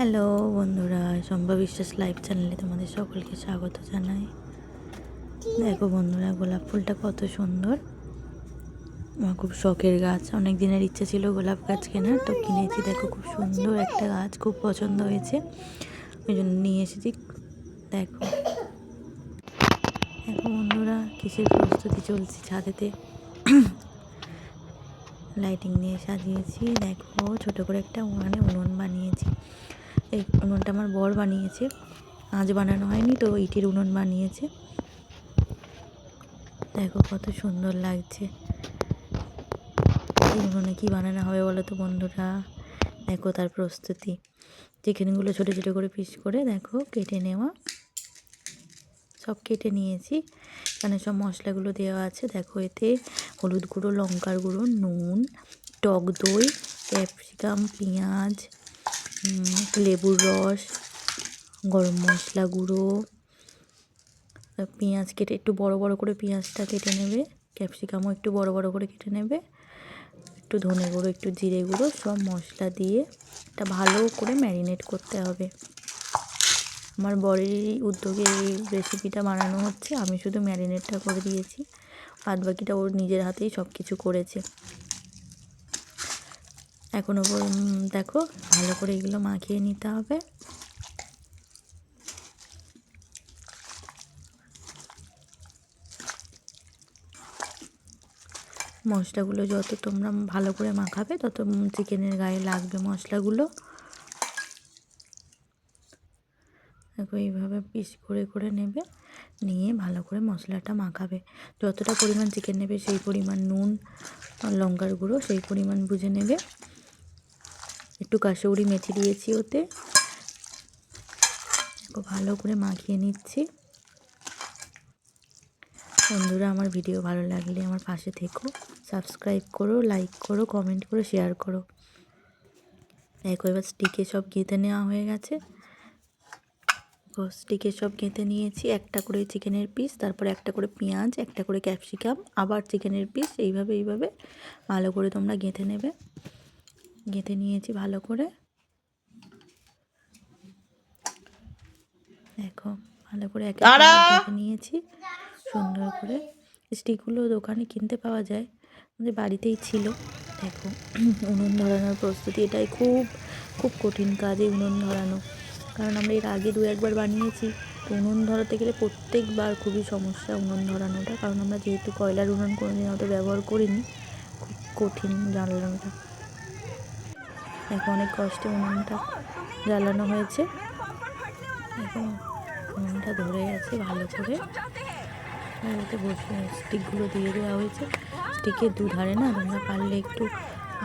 Hello বন্ধুরা, সম্ভব বিশ্বাস লাইভ চ্যানেলে তোমাদের সকলকে স্বাগত জানাই। দেখো বন্ধুরা, গোলাপ ফুলটা কত সুন্দর। আমার খুব শখের গাছ, অনেক দিনের ইচ্ছে ছিল গোলাপ গাছ কেনার, তো কিনেছি। দেখো খুব সুন্দর একটা গাছ, খুব পছন্দ হয়েছে। ওই জন্য নিয়ে এসেছি। দেখো। দেখো বন্ধুরা, কিসের প্রস্তুতি চলছে ছাদেতে? লাইটিং দিয়ে সাজিয়েছি। দেখো, ছোট করে একটা উনানে উনুন বানিয়েছি। এই উনুনটা আমার বর বানিয়েছে। আজ বানানো হয়নি, তো ইটের উনুন বানিয়েছে। দেখো কত সুন্দর লাগছে। এই উনুনে কী বানানো হবে বলো তো বন্ধুরা? দেখো তার প্রস্তুতি। চিকেনগুলো ছোটো ছোটো করে পিস করে দেখো কেটে নেওয়া। সব কেটে নিয়েছি। এখানে সব মশলাগুলো দেওয়া আছে। দেখো এতে হলুদ গুঁড়ো, লঙ্কার গুঁড়ো, নুন, টক দই, ক্যাপসিকাম, পেঁয়াজ লেবুর রস, গরম মশলা গুঁড়ো পেঁয়াজ কেটে, একটু বড় বড় করে পেঁয়াজটা কেটে নেবে, ক্যাপসিকামও একটু বড় বড় করে কেটে নেবে, একটু ধনে গুঁড়ো, একটু জিরে গুঁড়ো, সব মশলা দিয়ে এটা ভালো করে ম্যারিনেট করতে হবে। আমার বরেরই উদ্যোগে এই রেসিপিটা বানানো হচ্ছে, আমি শুধু ম্যারিনেটটা করে দিয়েছি বাদ বাকিটা ওর নিজের হাতেই সব কিছু করেছে। এখনও দেখো, ভালো করে এগুলো মাখিয়ে নিতে হবে। মশলাগুলো যত তোমরা ভালো করে মাখাবে, তত চিকেনের গায়ে লাগবে মশলাগুলো। দেখো, এইভাবে পিস করে করে নেবে, নিয়ে ভালো করে মশলাটা মাখাবে। যতটা পরিমাণ চিকেন নেবে, সেই পরিমাণ নুন, লঙ্কার গুঁড়ো, সেই পরিমাণ বুঝে নেবে। একটু কাশৌরি মেথি দিয়েছি ওতে। ভালো করে মাখিয়ে নিচ্ছি। বন্ধুরা, আমার ভিডিও ভালো লাগলে আমার পাশে থেকো সাবস্ক্রাইব করো লাইক করো কমেন্ট করো শেয়ার করো। দেখো, এবার স্টিকে সব গেঁথে নেওয়া হয়ে গেছে। স্টিকে সব গেঁথে নিয়েছি, একটা করে চিকেনের পিস তারপরে একটা করে পেঁয়াজ, একটা করে ক্যাপসিকাম আবার চিকেনের পিস এইভাবে এইভাবে ভালো করে তোমরা গেঁথে নেবে। গেঁথে নিয়েছি ভালো করে। দেখো ভালো করে একে গেঁথে নিয়েছি সুন্দর করে। স্টিকগুলো দোকানে কিনতে পাওয়া যায় আমাদের বাড়িতেই ছিল। দেখো উনুন ধরানোর প্রস্তুতি এটাই খুব খুব কঠিন কাজ এই উনুন ধরানো। কারণ আমরা এর আগে দু একবার বানিয়েছি তো উনুন ধরাতে গেলে প্রত্যেকবার খুবই সমস্যা উনুন ধরানোটা। কারণ আমরা যেহেতু কয়লার উনুন কোনোদিন অত ব্যবহার করিনি খুব কঠিন জ্বালানোটা দেখো অনেক কষ্টে উনুনটা জ্বালানো হয়েছে। এখন উনুনটা ধরে গেছে ভালো করে। ওতে বসে স্টিকগুলো দিয়ে দেওয়া হয়েছে। স্টিকের দুধারে না তোমরা পারলে একটু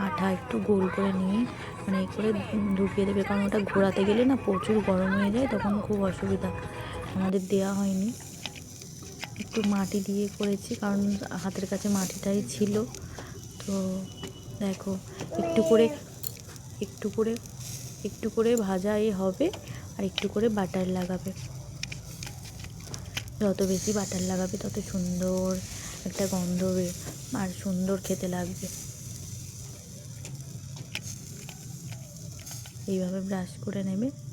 আঠা একটু গোল করে নিয়ে মানে করে ঢুকিয়ে দেবে। কারণ ওটা ঘোরাতে গেলে না প্রচুর গরম হয়ে যায়, তখন খুব অসুবিধা। আমাদের দেওয়া হয়নি। একটু মাটি দিয়ে করেছি, কারণ হাতের কাছে মাটিটাই ছিল। তো দেখো, একটু করে একটু করে একটু করে ভাজা এ হবে আর একটু করে বাটার লাগাবে। যত বেশি বাটার লাগাবে তত সুন্দর একটা গন্ধ হবে আর সুন্দর খেতে লাগবে। এইভাবে ব্রাশ করে নেবে।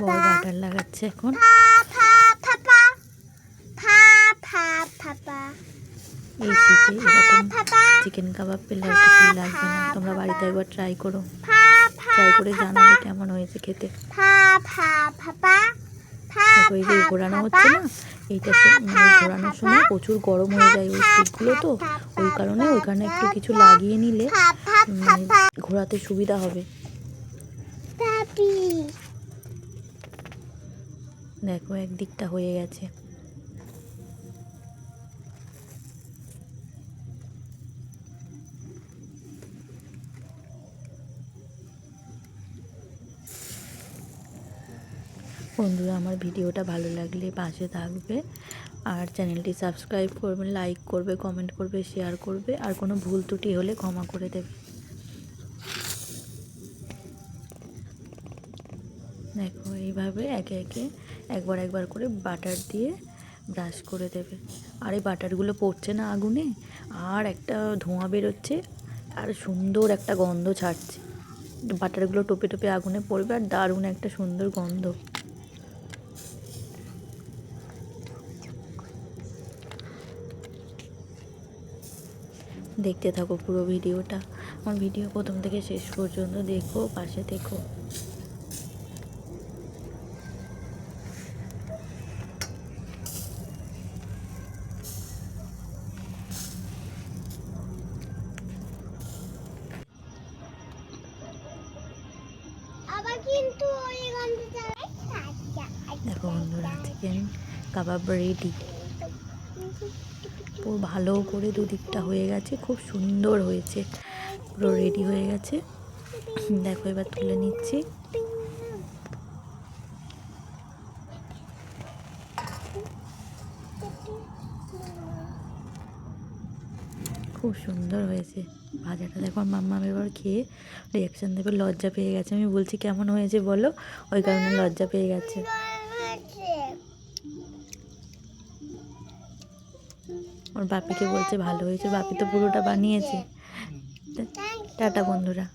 বড় বাটার লাগাচ্ছে এখন এই চিকেন কাবাব পেলে লাগবে না তোমরা বাড়িতে একবার ট্রাই করো ট্রাই করে জানাবে কেমন হয়েছে খেতে যে ঘোরানো হচ্ছে না এইটা ঘোরানোর সময় প্রচুর গরম হয়ে যায় ওই স্টিকগুলো তো ওই কারণে ওইখানে একটু কিছু লাগিয়ে নিলে ঘোরাতে সুবিধা হবে দেখো, একদিকটা হয়ে গেছে। বন্ধুরা, আমার ভিডিওটা ভালো লাগলে পাশে থাকবে। আর চ্যানেলটি সাবস্ক্রাইব করবে, লাইক করবে, কমেন্ট করবে, শেয়ার করবে। আর কোনো ভুল ত্রুটি হলে ক্ষমা করে দেবে। এইভাবে একে একে একবার একবার করে বাটার দিয়ে ব্রাশ করে দেবে। আর এই বাটারগুলো পড়ছে না আগুনে? আর একটা ধোঁয়া বেরোচ্ছে, আর সুন্দর একটা গন্ধ ছাড়ছে। বাটারগুলো টোপে টোপে আগুনে পড়বে, আর দারুণ একটা সুন্দর গন্ধ। দেখতে থাকো পুরো ভিডিওটা। আমার ভিডিও প্রথম থেকে শেষ পর্যন্ত দেখো, পাশে দেখো দেখো বন্ধুরা চিকেন কাবাব রেডি পুরো ভালো করে দুদিকটা হয়ে গেছে খুব সুন্দর হয়েছে। পুরো রেডি হয়ে গেছে। দেখো এবার তুলে নিচ্ছি। খুব সুন্দর হয়েছে। ভাজাটা দেখো মাম্মা এবার খেয়ে রিয়াকশান দেবে লজ্জা পেয়ে গেছে। আমি বলছি, কেমন হয়েছে বলো? ওই কারণে লজ্জা পেয়ে গেছে। ওর বাপিকে বলছে, ভালো হয়েছে, বাপি তো পুরোটা বানিয়েছে। টাটা বন্ধুরা।